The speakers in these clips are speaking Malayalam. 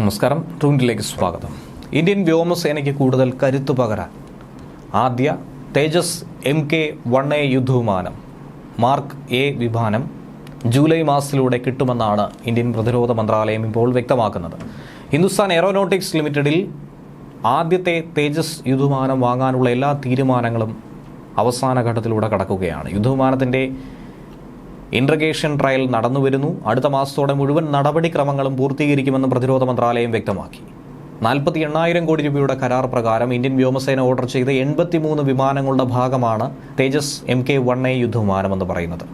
നമസ്കാരം. ട്രൂണ്ടിലേക്ക് സ്വാഗതം. ഇന്ത്യൻ വ്യോമസേനയ്ക്ക് കൂടുതൽ കരുത്തു പകരാൻ. ആദ്യ Tejas M K one A യുദ്ധവിമാനം mark A വിമാനം ജൂലൈ മാസത്തിലൂടെ കിട്ടുമെന്നാണ് ഇന്ത്യൻ പ്രതിരോധ മന്ത്രാലയം ഇപ്പോൾ വ്യക്തമാക്കുന്നത്. ഹിന്ദുസ്ഥാൻ എയറോനോട്ടിക്സ് ലിമിറ്റഡിൽ ആദ്യത്തെ തേജസ് യുദ്ധവിമാനം വാങ്ങാനുള്ള എല്ലാ തീരുമാനങ്ങളും അവസാന ഘട്ടത്തിലൂടെ കടക്കുകയാണ്. യുദ്ധവിമാനത്തിന്റെ ഇൻട്രഗേഷൻ ട്രയൽ നടന്നുവരുന്നു. അടുത്ത മാസത്തോടെ മുഴുവൻ നടപടിക്രമങ്ങളും പൂർത്തീകരിക്കുമെന്ന് പ്രതിരോധ മന്ത്രാലയം വ്യക്തമാക്കി. നാൽപ്പത്തി എണ്ണായിരം കോടി രൂപയുടെ കരാർ പ്രകാരം ഇന്ത്യൻ വ്യോമസേന ഓർഡർ ചെയ്ത എൺപത്തിമൂന്ന് വിമാനങ്ങളുടെ ഭാഗമാണ് Tejas M K one A യുദ്ധവിമാനമെന്ന് പറയുന്നത്.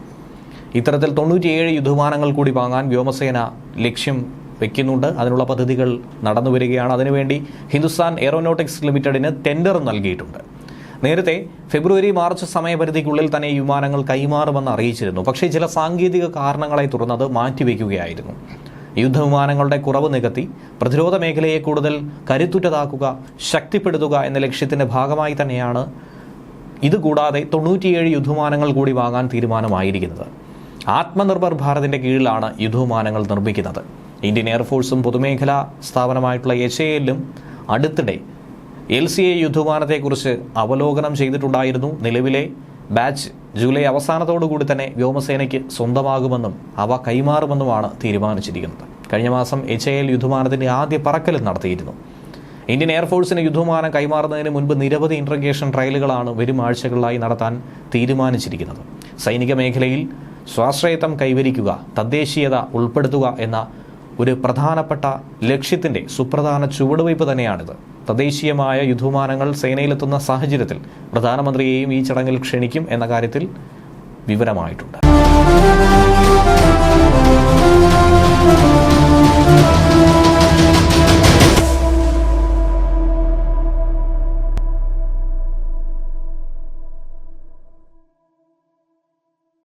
ഇത്തരത്തിൽ തൊണ്ണൂറ്റിയേഴ് യുദ്ധവിമാനങ്ങൾ കൂടി വാങ്ങാൻ വ്യോമസേന ലക്ഷ്യം വെക്കുന്നുണ്ട്. അതിനുള്ള പദ്ധതികൾ നടന്നു വരികയാണ് അതിനുവേണ്ടി ഹിന്ദുസ്ഥാൻ എയറോനോട്ടിക്സ് ലിമിറ്റഡിന് ടെൻഡർ നൽകിയിട്ടുണ്ട്. നേരത്തെ ഫെബ്രുവരി മാർച്ച് സമയപരിധിക്കുള്ളിൽ തന്നെ ഈ വിമാനങ്ങൾ കൈമാറുമെന്ന് അറിയിച്ചിരുന്നു. പക്ഷേ ചില സാങ്കേതിക കാരണങ്ങളെ തുടർന്നത് മാറ്റിവെക്കുകയായിരുന്നു. യുദ്ധവിമാനങ്ങളുടെ കുറവ് നികത്തി പ്രതിരോധ മേഖലയെ കൂടുതൽ കരുത്തുറ്റതാക്കുക ശക്തിപ്പെടുത്തുക എന്ന ലക്ഷ്യത്തിന്റെ ഭാഗമായി തന്നെയാണ് ഇതുകൂടാതെ തൊണ്ണൂറ്റിയേഴ് യുദ്ധവിമാനങ്ങൾ കൂടി വാങ്ങാൻ തീരുമാനമായിരിക്കുന്നത്. ആത്മനിർഭർ ഭാരതിന്റെ കീഴിലാണ് യുദ്ധവിമാനങ്ങൾ നിർമ്മിക്കുന്നത്. ഇന്ത്യൻ എയർഫോഴ്സും പൊതുമേഖലാ സ്ഥാപനമായിട്ടുള്ള എച്ച് എല്ലും അടുത്തിടെ എൽ സി എ യുദ്ധവിമാനത്തെക്കുറിച്ച് അവലോകനം ചെയ്തിട്ടുണ്ടായിരുന്നു. നിലവിലെ ബാച്ച് ജൂലൈ അവസാനത്തോടുകൂടി തന്നെ വ്യോമസേനയ്ക്ക് സ്വന്തമാകുമെന്നും അവ കൈമാറുമെന്നുമാണ് തീരുമാനിച്ചിരിക്കുന്നത്. കഴിഞ്ഞ മാസം എച്ച് എൽ യുദ്ധവിമാനത്തിന്റെ ആദ്യ പറക്കലും നടത്തിയിരുന്നു. ഇന്ത്യൻ എയർഫോഴ്സിന് യുദ്ധവിമാനം കൈമാറുന്നതിന് മുൻപ് നിരവധി ഇൻട്രഗേഷൻ ട്രയലുകളാണ് വരും ആഴ്ചകളിലായി നടത്താൻ തീരുമാനിച്ചിരിക്കുന്നത്. സൈനിക മേഖലയിൽ സ്വാശ്രയത്വം കൈവരിക്കുക തദ്ദേശീയത ഉൾപ്പെടുത്തുക എന്ന ഒരു പ്രധാനപ്പെട്ട ലക്ഷ്യത്തിന്റെ സുപ്രധാന ചുവടുവയ്പ് തന്നെയാണിത്. തദ്ദേശീയമായ യുദ്ധവിമാനങ്ങൾ സേനയിലെത്തുന്ന സാഹചര്യത്തിൽ പ്രധാനമന്ത്രിയെയും ഈ ചടങ്ങിൽ ക്ഷണിക്കും എന്ന കാര്യത്തിൽ വിവരമായിട്ടുണ്ട്.